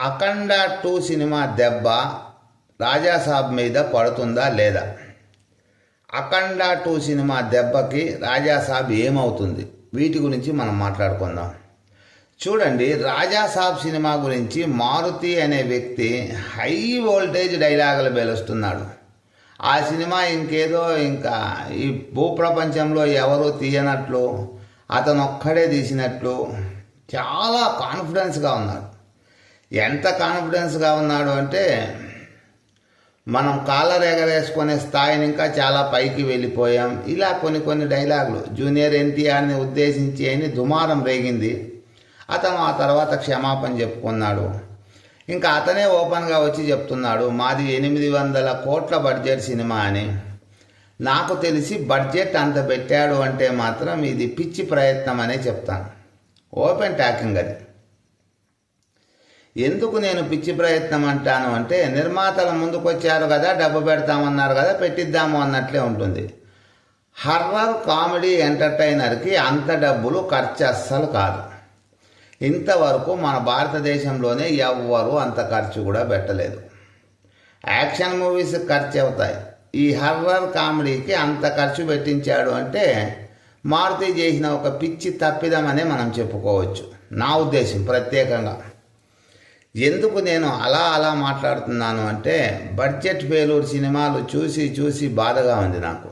అఖండ two cinema దెబ్బ రాజాసాబ్ మీద పడుతుందా లేదా? అఖండ టూ సినిమా దెబ్బకి రాజాసాబ్ ఏమవుతుంది? వీటి గురించి మనం మాట్లాడుకుందాం. చూడండి రాజాసాబ్ సినిమా గురించి మారుతి అనే వ్యక్తి హై వోల్టేజ్ డైలాగులు పేలుస్తున్నాడు. ఆ సినిమా ఇంకేదో ఇంకా ఈ భూప్రపంచంలో ఎవరు తీయనట్లు అతను ఒక్కడే తీసినట్లు చాలా కాన్ఫిడెన్స్గా ఉన్నాడు. ఎంత కాన్ఫిడెన్స్గా ఉన్నాడు అంటే మనం కాలర్ ఎగరేసుకునే స్థాయిని ఇంకా చాలా పైకి వెళ్ళిపోయాం. ఇలా కొన్ని కొన్ని డైలాగులు జూనియర్ ఎన్టీఆర్ని ఉద్దేశించి అని దుమారం రేగింది. అతను ఆ తర్వాత క్షమాపణ చెప్పుకున్నాడు. ఇంకా అతనే ఓపెన్గా వచ్చి చెప్తున్నాడు మాది ఎనిమిది వందల కోట్ల బడ్జెట్ సినిమా అని. నాకు తెలిసి బడ్జెట్ అంత పెట్టాడు అంటే మాత్రం ఇది పిచ్చి ప్రయత్నం అనే చెప్తాను. ఓపెన్ టాకింగ్ అది. ఎందుకు నేను పిచ్చి ప్రయత్నం అంటాను అంటే నిర్మాతలు ముందుకొచ్చారు కదా డబ్బు పెడతామన్నారు కదా పెట్టిద్దాము అన్నట్లే ఉంటుంది. హర్రర్ కామెడీ ఎంటర్టైనర్కి అంత డబ్బులు ఖర్చు అస్సలు కాదు. ఇంతవరకు మన భారతదేశంలోనే ఎవ్వరూ అంత ఖర్చు కూడా పెట్టలేదు. యాక్షన్ మూవీస్ ఖర్చు అవుతాయి. ఈ హర్రర్ కామెడీకి అంత ఖర్చు పెట్టించాడు అంటే మారుతి చేసిన ఒక పిచ్చి తప్పిదమనే మనం చెప్పుకోవచ్చు. నా ఉద్దేశం ప్రత్యేకంగా. ఎందుకు నేను అలా అలా మాట్లాడుతున్నాను అంటే బడ్జెట్ ఫెయిలూర్ సినిమాలు చూసి చూసి బాధగా ఉంది నాకు.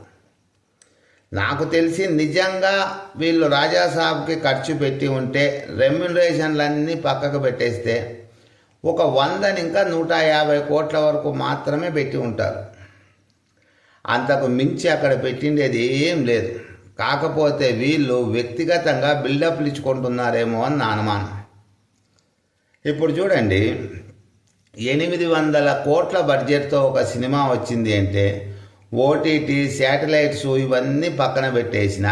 నాకు తెలిసి నిజంగా వీళ్ళు రాజాసాబ్కి ఖర్చు పెట్టి ఉంటే రెమ్యునరేషన్లన్నీ పక్కకు పెట్టేస్తే ఒక వందని ఇంకా నూట యాభై కోట్ల వరకు మాత్రమే పెట్టి ఉంటారు. అంతకు మించి అక్కడ పెట్టిండేది ఏం లేదు. కాకపోతే వీళ్ళు వ్యక్తిగతంగా బిల్డప్లు ఇచ్చుకుంటున్నారేమో అని నా అనుమానం. ఇప్పుడు చూడండి ఎనిమిది వందల కోట్ల బడ్జెట్తో ఒక సినిమా వచ్చింది అంటే ఓటీటీ శాటిలైట్స్ ఇవన్నీ పక్కన పెట్టేసిన.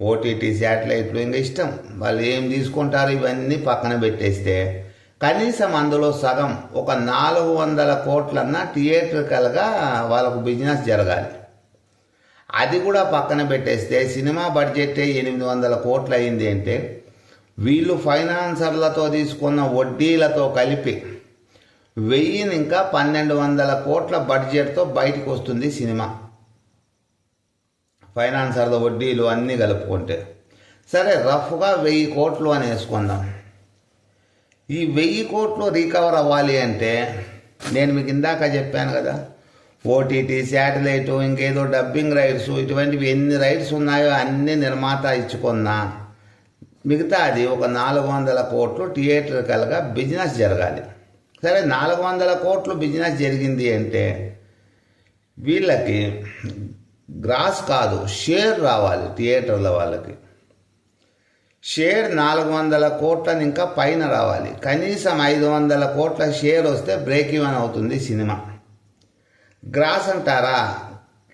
ఓటీటీ శాటిలైట్లు ఇంకా ఇష్టం. వాళ్ళు ఏం తీసుకుంటారు ఇవన్నీ పక్కన పెట్టేస్తే కనీసం అందులో సగం ఒక నాలుగు వందల కోట్లన్నా థియేటర్కల్గా వాళ్ళకు బిజినెస్ జరగాలి. అది కూడా పక్కన పెట్టేస్తే సినిమా బడ్జెట్ ఎనిమిది వందల కోట్లు అయింది అంటే వీళ్ళు ఫైనాన్సర్లతో తీసుకున్న వడ్డీలతో కలిపి వెయ్యిని ఇంకా పన్నెండు వందల కోట్ల బడ్జెట్తో బయటకు వస్తుంది సినిమా. ఫైనాన్సర్ల వడ్డీలు అన్నీ కలుపుకుంటే. సరే రఫ్గా వెయ్యి కోట్లు అని వేసుకుందాం. ఈ వెయ్యి కోట్లు రీకవర్ అవ్వాలి అంటే నేను మీకు ఇందాక చెప్పాను కదా ఓటీటీ శాటిలైట్ ఇంకేదో డబ్బింగ్ రైట్స్ ఇటువంటివి ఎన్ని రైట్స్ ఉన్నాయో అన్ని నిర్మాత ఇచ్చుకున్నా మిగతా అది ఒక నాలుగు వందల కోట్లు థియేటర్కల్గా బిజినెస్ జరగాలి. సరే నాలుగు వందల కోట్లు బిజినెస్ జరిగింది అంటే వీళ్ళకి గ్రాస్ కాదు షేర్ రావాలి థియేటర్ల వాళ్ళకి. షేర్ నాలుగు వందల కోట్లని ఇంకా పైన రావాలి. కనీసం ఐదు వందల కోట్ల షేర్ వస్తే బ్రేక్ ఈవెన్ అవుతుంది సినిమా. గ్రాస్ అంటారా?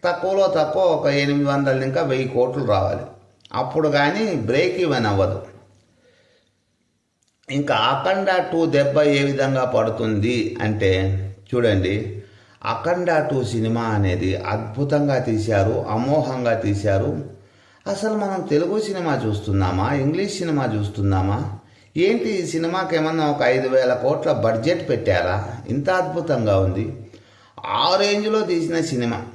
తక్కువలో తక్కువ ఒక ఎనిమిది వందల ఇంకా వెయ్యి కోట్లు రావాలి. అప్పుడు కానీ బ్రేక్ ఈవెన్ అవ్వదు. ఇంకా అఖండ టూ దెబ్బ ఏ విధంగా పడుతుంది అంటే చూడండి అఖండ టూ సినిమా అనేది అద్భుతంగా తీశారు అమోహంగా తీశారు. అసలు మనం తెలుగు సినిమా చూస్తున్నామా ఇంగ్లీష్ సినిమా చూస్తున్నామా? ఏంటి ఈ సినిమాకి ఏమన్నా ఒక ఐదు వేల కోట్ల బడ్జెట్ పెట్టారా? ఇంత అద్భుతంగా ఉంది. ఆ రేంజ్లో తీసిన సినిమా.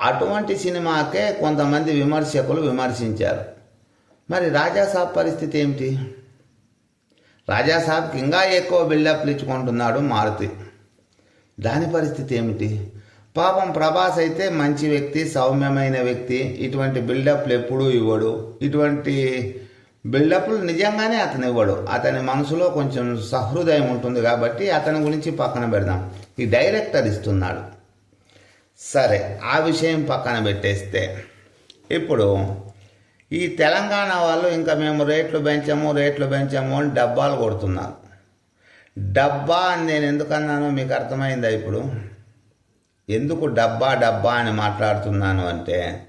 అటువంటి సినిమాకే కొంతమంది విమర్శకులు విమర్శించారు. మరి రాజాసాబ్ పరిస్థితి ఏమిటి? రాజాసాబ్కి ఇంకా ఎక్కువ బిల్డప్లు ఇచ్చుకుంటున్నాడు మారుతి. దాని పరిస్థితి ఏమిటి? పాపం ప్రభాస్ అయితే మంచి వ్యక్తి సౌమ్యమైన వ్యక్తి. ఇటువంటి బిల్డప్లు ఎప్పుడూ ఇవ్వడు. ఇటువంటి బిల్డప్లు నిజంగానే అతను ఇవ్వడు. అతని మనసులో కొంచెం సహృదయం ఉంటుంది కాబట్టి అతని గురించి పక్కన పెడదాం. ఈ డైరెక్టర్ ఇస్తున్నాడు. సరే ఆ విషయం పక్కన పెట్టేస్తే ఇప్పుడు ఈ తెలంగాణ వాళ్ళు ఇంకా మేము రేట్లు పెంచాము రేట్లు పెంచాము అని డబ్బాలు కొడుతున్నారు. డబ్బా అని నేను ఎందుకన్నానో మీకు అర్థమైందా ఇప్పుడు? ఎందుకు డబ్బా డబ్బా అని మాట్లాడుతున్నాను అంటే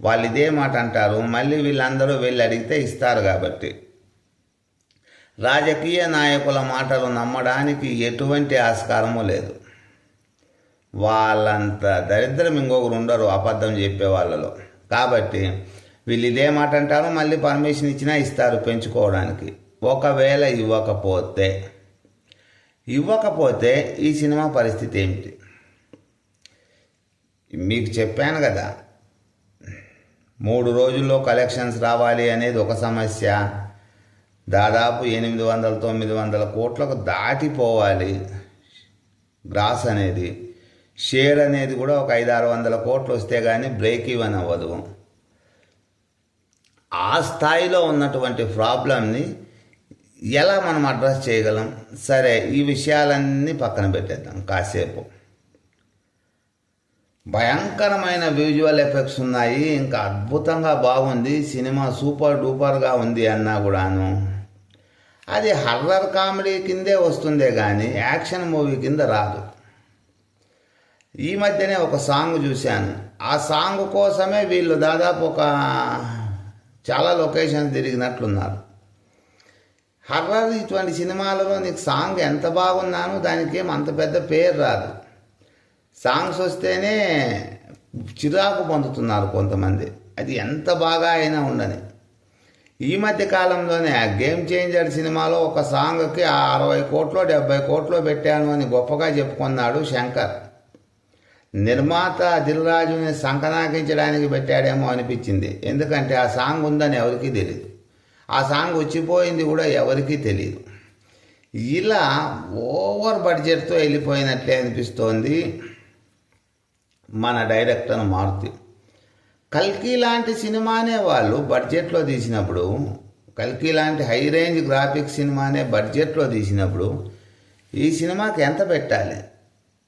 వాళ్ళు ఇదే మాట అంటారు మళ్ళీ వీళ్ళందరూ వెళ్ళి అడిగితే ఇస్తారు కాబట్టి. రాజకీయ నాయకుల మాటలు నమ్మడానికి ఎటువంటి ఆస్కారము లేదు. వాళ్ళంత దరిద్రం ఇంకొకరు ఉండరు అబద్ధం చెప్పే వాళ్ళలో. కాబట్టి వీళ్ళు ఇదే మాట అంటారు మళ్ళీ పర్మిషన్ ఇచ్చినా ఇస్తారు పెంచుకోవడానికి. ఒకవేళ ఇవ్వకపోతే ఇవ్వకపోతే ఈ సినిమా పరిస్థితి ఏమిటి? మీకు చెప్పాను కదా మూడు రోజుల్లో కలెక్షన్స్ రావాలి అనేది ఒక సమస్య. దాదాపు ఎనిమిది వందల తొమ్మిది వందల కోట్లకు దాటిపోవాలి గ్రాస్ అనేది. షేర్ అనేది కూడా ఒక ఐదు ఆరు వందల కోట్లు వస్తే కానీ బ్రేక్ ఈవెన్ అవ్వదు. ఆ స్థాయిలో ఉన్నటువంటి ప్రాబ్లంని ఎలా మనం అడ్రస్ చేయగలం? సరే ఈ విషయాలన్నీ పక్కన పెట్టేద్దాం కాసేపు. భయంకరమైన విజువల్ ఎఫెక్ట్స్ ఉన్నాయి. ఇంకా అద్భుతంగా బాగుంది. సినిమా సూపర్ డూపర్గా ఉంది అన్నా కూడాను. అది హర్రర్ కామెడీ కిందే వస్తుందే కానీ యాక్షన్ మూవీ కింద రాదు. ఈ మధ్యనే ఒక సాంగ్ చూశాను. ఆ సాంగ్ కోసమే వీళ్ళు దాదాపు ఒక చాలా లొకేషన్స్ తిరిగినట్లున్నారు. హర్రర్ ఇటువంటి సినిమాలలో నీకు సాంగ్ ఎంత బాగున్నాను దానికి ఏం అంత పెద్ద పేరు రాదు. సాంగ్స్ వస్తేనే చిరాకు పొందుతున్నారు కొంతమంది. అది ఎంత బాగా అయినా ఉండని. ఈ మధ్య కాలంలోనే ఆ గేమ్ చేంజర్ సినిమాలో ఒక సాంగ్కి ఆ అరవై కోట్లో డెబ్బై కోట్లో పెట్టాను అని గొప్పగా చెప్పుకున్నాడు శంకర్. నిర్మాత దిల్రాజుని సంకనాకించడానికి పెట్టాడేమో అనిపించింది. ఎందుకంటే ఆ సాంగ్ ఉందని ఎవరికీ తెలియదు ఆ సాంగ్ వచ్చిపోయింది కూడా ఎవరికీ తెలియదు ఇలా ఓవర్ బడ్జెట్తో వెళ్ళిపోయినట్లే అనిపిస్తోంది మన డైరెక్టర్ మారుతి. కల్కి లాంటి సినిమానే వాళ్ళు బడ్జెట్లో తీసినప్పుడు కల్కి లాంటి హై రేంజ్ గ్రాఫిక్ సినిమానే బడ్జెట్లో తీసినప్పుడు ఈ సినిమాకి ఎంత పెట్టాలి?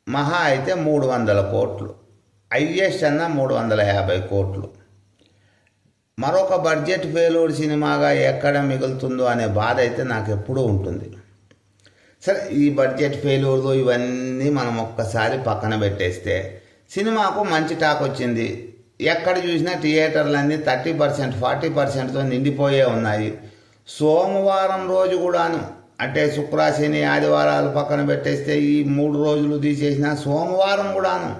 మహా అయితే మూడు వందల కోట్లు. హైయెస్ట్ అన్న మూడు వందల యాభై కోట్లు. మరొక బడ్జెట్ ఫెయిల్యూర్ సినిమాగా ఎక్కడ మిగులుతుందో అనే బాధ అయితే నాకు ఎప్పుడూ ఉంటుంది. సరే ఈ బడ్జెట్ ఫెయిల్యూర్లు ఇవన్నీ మనం ఒక్కసారి పక్కన పెట్టేస్తే సినిమాకు మంచి టాక్ వచ్చింది. ఎక్కడ చూసినా థియేటర్లన్నీ థర్టీ పర్సెంట్ ఫార్టీ పర్సెంట్తో నిండిపోయే ఉన్నాయి. సోమవారం రోజు కూడాను అంటే శుక్ర శని ఆదివారాలు పక్కన పెట్టేస్తే ఈ మూడు రోజులు తీసేసిన సోమవారం కూడాను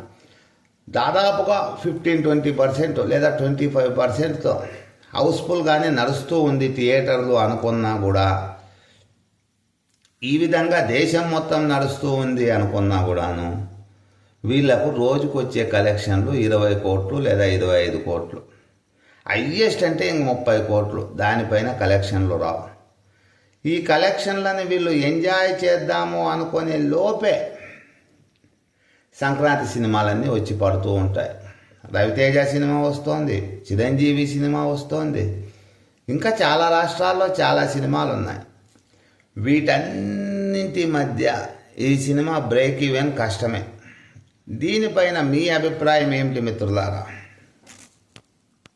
దాదాపుగా ఫిఫ్టీన్ ట్వంటీ పర్సెంట్ లేదా ట్వంటీ ఫైవ్ పర్సెంట్తో హౌస్ఫుల్గానే నడుస్తూ ఉంది థియేటర్లు అనుకున్నా కూడా. ఈ విధంగా దేశం మొత్తం నడుస్తూ ఉంది అనుకున్నా కూడాను. వీళ్ళకు రోజుకు వచ్చే కలెక్షన్లు ఇరవై కోట్లు లేదా ఇరవై ఐదు కోట్లు. హయ్యెస్ట్ అంటే ఇంక ముప్పై కోట్లు. దానిపైన కలెక్షన్లు రావు. ఈ కలెక్షన్లను వీళ్ళు ఎంజాయ్ చేద్దాము అనుకునే లోపే సంక్రాంతి సినిమాలన్నీ వచ్చి పడుతూ ఉంటాయి. రవితేజ సినిమా వస్తోంది చిరంజీవి సినిమా వస్తోంది. ఇంకా చాలా రాష్ట్రాల్లో చాలా సినిమాలు ఉన్నాయి వీటన్నింటి మధ్య ఈ సినిమా బ్రేక్ ఈవెన్ కష్టమే. దీనిపైన మీ అభిప్రాయం ఏమిటి మిత్రులారా?